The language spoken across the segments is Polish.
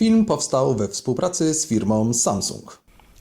Film powstał we współpracy z firmą Samsung.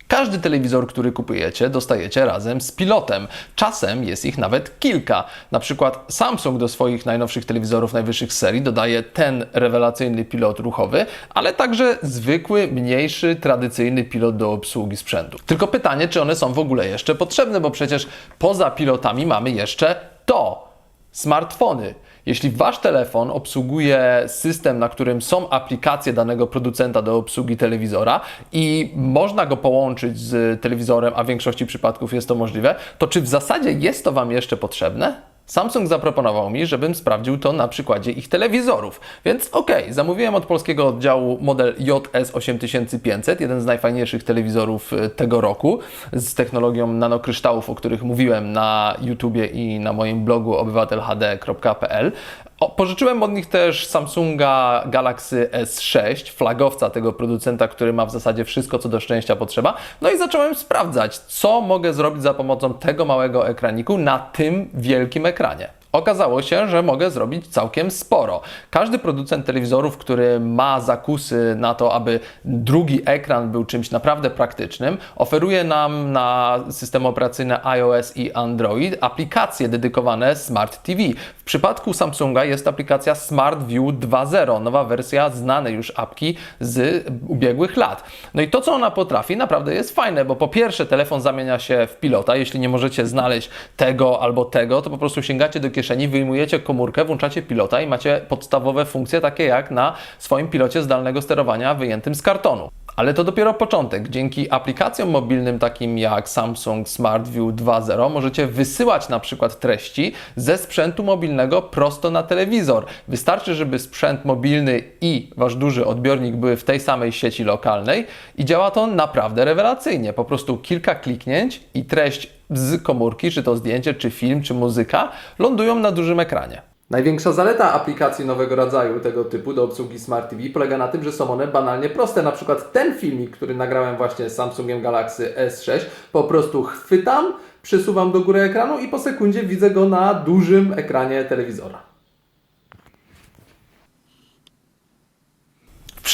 Każdy telewizor, który kupujecie, dostajecie razem z pilotem. Czasem jest ich nawet kilka. Na przykład Samsung do swoich najnowszych telewizorów najwyższych serii dodaje ten rewelacyjny pilot ruchowy, ale także zwykły, mniejszy, tradycyjny pilot do obsługi sprzętu. Tylko pytanie, czy one są w ogóle jeszcze potrzebne, bo przecież poza pilotami mamy jeszcze to smartfony. Jeśli wasz telefon obsługuje system, na którym są aplikacje danego producenta do obsługi telewizora i można go połączyć z telewizorem, a w większości przypadków jest to możliwe, to czy w zasadzie jest to wam jeszcze potrzebne? Samsung zaproponował mi, żebym sprawdził to na przykładzie ich telewizorów. Więc okej, zamówiłem od polskiego oddziału model JS8500, jeden z najfajniejszych telewizorów e, tego roku, z technologią nanokryształów, o których mówiłem na YouTubie i na moim blogu obywatelhd.pl. O, pożyczyłem od nich też Samsunga Galaxy S6, flagowca tego producenta, który ma w zasadzie wszystko, co do szczęścia potrzeba. No i zacząłem sprawdzać, co mogę zrobić za pomocą tego małego ekraniku na tym wielkim ekranie. Okazało się, że mogę zrobić całkiem sporo. Każdy producent telewizorów, który ma zakusy na to, aby drugi ekran był czymś naprawdę praktycznym, oferuje nam na systemy operacyjne iOS i Android aplikacje dedykowane Smart TV. W przypadku Samsunga jest aplikacja Smart View 2.0, nowa wersja znanej już apki z ubiegłych lat. No i to, co ona potrafi, naprawdę jest fajne, bo po pierwsze telefon zamienia się w pilota. Jeśli nie możecie znaleźć tego albo tego, to po prostu sięgacie do kieszeni, wyjmujecie komórkę, włączacie pilota i macie podstawowe funkcje, takie jak na swoim pilocie zdalnego sterowania wyjętym z kartonu. Ale to dopiero początek. Dzięki aplikacjom mobilnym takim jak Samsung Smart View 2.0 możecie wysyłać na przykład treści ze sprzętu mobilnego prosto na telewizor. Wystarczy, żeby sprzęt mobilny i wasz duży odbiornik były w tej samej sieci lokalnej i działa to naprawdę rewelacyjnie. Po prostu kilka kliknięć i treść z komórki, czy to zdjęcie, czy film, czy muzyka, lądują na dużym ekranie. Największa zaleta aplikacji nowego rodzaju tego typu do obsługi Smart TV polega na tym, że są one banalnie proste. Na przykład ten filmik, który nagrałem właśnie z Samsungiem Galaxy S6, po prostu chwytam, przesuwam do góry ekranu i po sekundzie widzę go na dużym ekranie telewizora.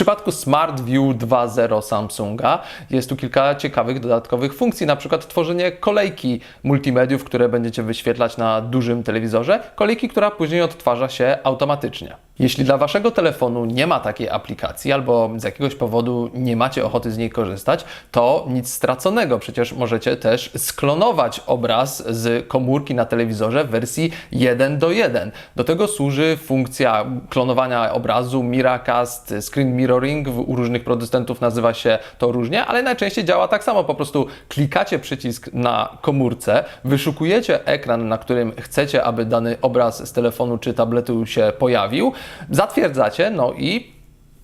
Przypadku Smart View 2.0 Samsunga jest tu kilka ciekawych dodatkowych funkcji, na przykład tworzenie kolejki multimediów, które będziecie wyświetlać na dużym telewizorze, kolejki, która później odtwarza się automatycznie. Jeśli dla waszego telefonu nie ma takiej aplikacji albo z jakiegoś powodu nie macie ochoty z niej korzystać, to nic straconego. Przecież możecie też sklonować obraz z komórki na telewizorze w wersji 1 do 1. Do tego służy funkcja klonowania obrazu Miracast, Screen Mirroring. U różnych producentów nazywa się to różnie, ale najczęściej działa tak samo. Po prostu klikacie przycisk na komórce, wyszukujecie ekran, na którym chcecie, aby dany obraz z telefonu czy tabletu się pojawił, zatwierdzacie, no i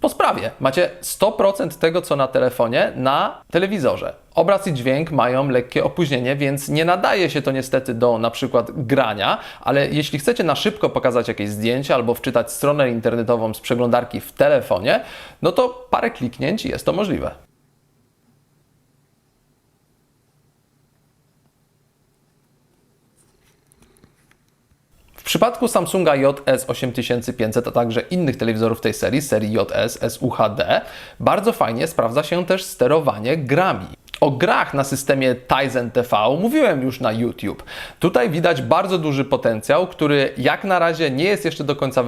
po sprawie. Macie 100% tego, co na telefonie, na telewizorze. Obraz i dźwięk mają lekkie opóźnienie, więc nie nadaje się to niestety do na przykład grania, ale jeśli chcecie na szybko pokazać jakieś zdjęcie albo wczytać stronę internetową z przeglądarki w telefonie, no to parę kliknięć jest to możliwe. Przypadku Samsunga JS8500, a także innych telewizorów tej serii, serii JS, SUHD, bardzo fajnie sprawdza się też sterowanie grami. O grach na systemie Tizen TV mówiłem już na YouTube. Tutaj widać bardzo duży potencjał, który jak na razie nie jest jeszcze do końca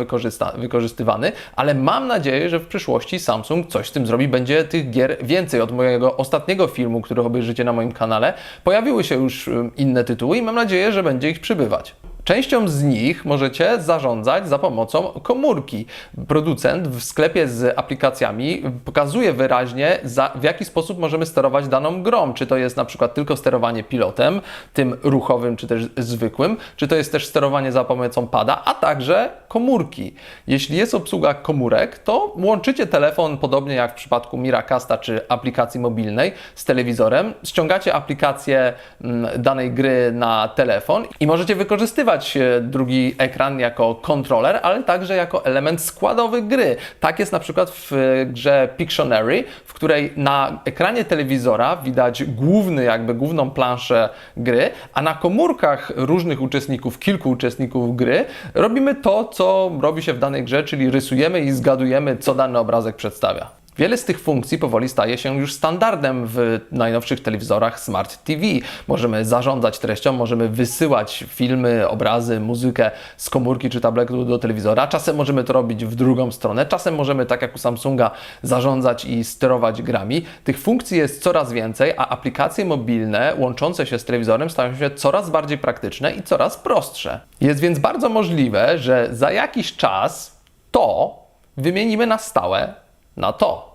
wykorzystywany, ale mam nadzieję, że w przyszłości Samsung coś z tym zrobi. Będzie tych gier więcej. Od mojego ostatniego filmu, który obejrzycie na moim kanale, pojawiły się już inne tytuły i mam nadzieję, że będzie ich przybywać. Częścią z nich możecie zarządzać za pomocą komórki. Producent w sklepie z aplikacjami pokazuje wyraźnie, za, w jaki sposób możemy sterować daną grą. Czy to jest na przykład tylko sterowanie pilotem, tym ruchowym, czy też zwykłym, czy to jest też sterowanie za pomocą pada, a także komórki. Jeśli jest obsługa komórek, to łączycie telefon, podobnie jak w przypadku Miracasta czy aplikacji mobilnej, z telewizorem, ściągacie aplikację mm, danej gry na telefon i możecie wykorzystywać e, drugi ekran jako kontroler, ale także jako element składowy gry. Tak jest na przykład w e, grze Pictionary, w której na ekranie telewizora widać główny, jakby główną planszę gry, a na komórkach różnych uczestników, kilku uczestników gry, robimy to, co robi się w danej grze, czyli rysujemy i zgadujemy, co dany obrazek przedstawia. Wiele z tych funkcji powoli staje się już standardem w najnowszych telewizorach Smart TV. Możemy zarządzać treścią, możemy wysyłać filmy, obrazy, muzykę z komórki czy tabletu do telewizora. Czasem możemy to robić w drugą stronę, czasem możemy, tak jak u Samsunga, zarządzać i sterować grami. Tych funkcji jest coraz więcej, a aplikacje mobilne łączące się z telewizorem stają się coraz bardziej praktyczne i coraz prostsze. Jest więc bardzo możliwe, że za jakiś czas to wymienimy na stałe na to.